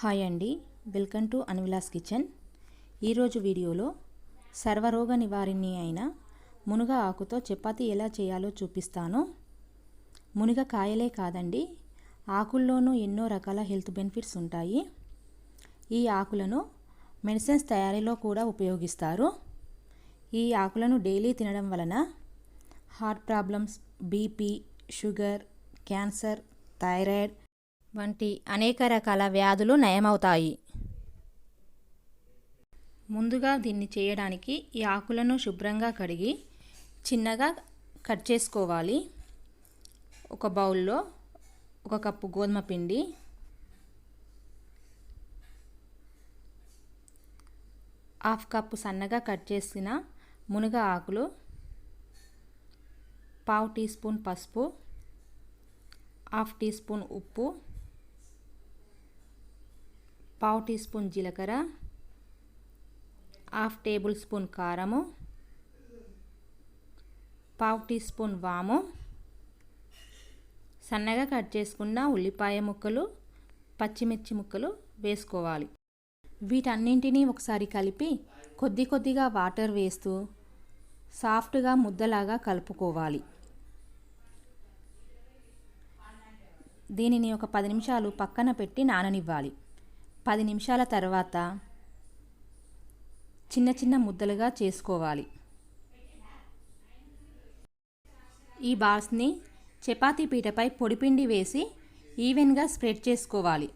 Hi అండి. Welcome to Anvila's kitchen. ఈరోజు వీడియోలో సర్వరోగ నివారిణి అయిన మునగ ఆకుతో చపాతి ఎలా చేయాలో చూపిస్తాను. మునగ కాయలే కాదండి ఆకుల్లోనూ ఎన్నో రకాల హెల్త్ బెనిఫిట్స్ ఉంటాయి. ఈ ఆకులను మెడిసిన్స్ తయారీలో కూడా ఉపయోగిస్తారు. ఈ ఆకులను డైలీ తినడం వలన heart problems BP sugar cancer thyroid వంటి అనేక రకాల వ్యాధులు నయమవుతాయి. ముందుగా దీన్ని చేయడానికి ఈ ఆకులను శుభ్రంగా కడిగి చిన్నగా కట్ చేసుకోవాలి. ఒక బౌల్లో ఒక కప్పు గోధుమ పిండి హాఫ్ కప్పు సన్నగా కట్ చేసిన మునగ ఆకులు పావు టీ స్పూన్ పసుపు హాఫ్ టీ స్పూన్ ఉప్పు పావు టీ స్పూన్ జీలకర్ర హాఫ్ టేబుల్ స్పూన్ కారము పావు టీ స్పూన్ వాము. సన్నగా కట్ చేసుకున్న ఉల్లిపాయ ముక్కలు పచ్చిమిర్చి ముక్కలు వేసుకోవాలి. వీటన్నింటినీ ఒకసారి కలిపి కొద్ది కొద్దిగా వాటర్ వేస్తూ సాఫ్ట్గా ముద్దలాగా కలుపుకోవాలి. దీనిని ఒక పది నిమిషాలు పక్కన పెట్టి నాననివ్వాలి. పది నిమిషాల తర్వాత చిన్న చిన్న ముద్దలుగా చేసుకోవాలి. ఈ బాల్స్ని చపాతీ పీటపై పొడిపిండి వేసి ఈవెన్గా స్ప్రెడ్ చేసుకోవాలి.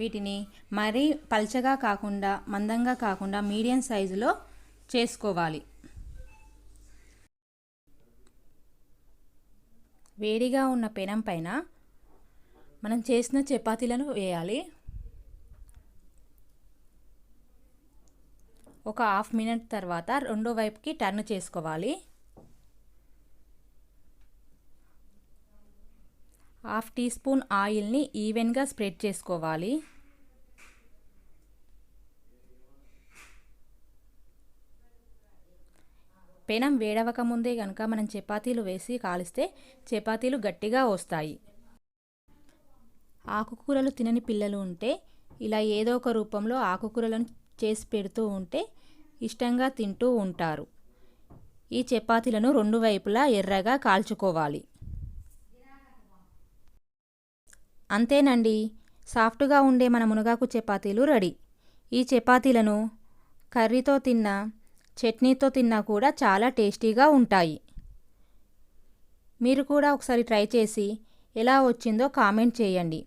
వీటిని మరీ పల్చగా కాకుండా మందంగా కాకుండా మీడియం సైజులో చేసుకోవాలి. వేడిగా ఉన్న పెనం పైన మనం చేసిన చపాతీలను వేయాలి. ఒక హాఫ్ మినిట్ తర్వాత రెండో వైపుకి టర్న్ చేసుకోవాలి. హాఫ్ టీ స్పూన్ ఆయిల్ని ఈవెన్గా స్ప్రెడ్ చేసుకోవాలి. పెనం వేడవక ముందే కనుక మనం చపాతీలు వేసి కాలిస్తే చపాతీలు గట్టిగా వస్తాయి. ఆకుకూరలు తినని పిల్లలు ఉంటే ఇలా ఏదో ఒక రూపంలో ఆకుకూరలను చేసి పెడుతూ ఉంటే ఇష్టంగా తింటూ ఉంటారు. ఈ చపాతీలను రెండు వైపులా ఎర్రగా కాల్చుకోవాలి. అంతేనండి. సాఫ్ట్గా ఉండే మన మునగాకు చపాతీలు రెడీ. ఈ చపాతీలను కర్రీతో తిన్నా చట్నీతో తిన్నా కూడా చాలా టేస్టీగా ఉంటాయి. మీరు కూడా ఒకసారి ట్రై చేసి ఎలా వచ్చిందో కామెంట్ చేయండి.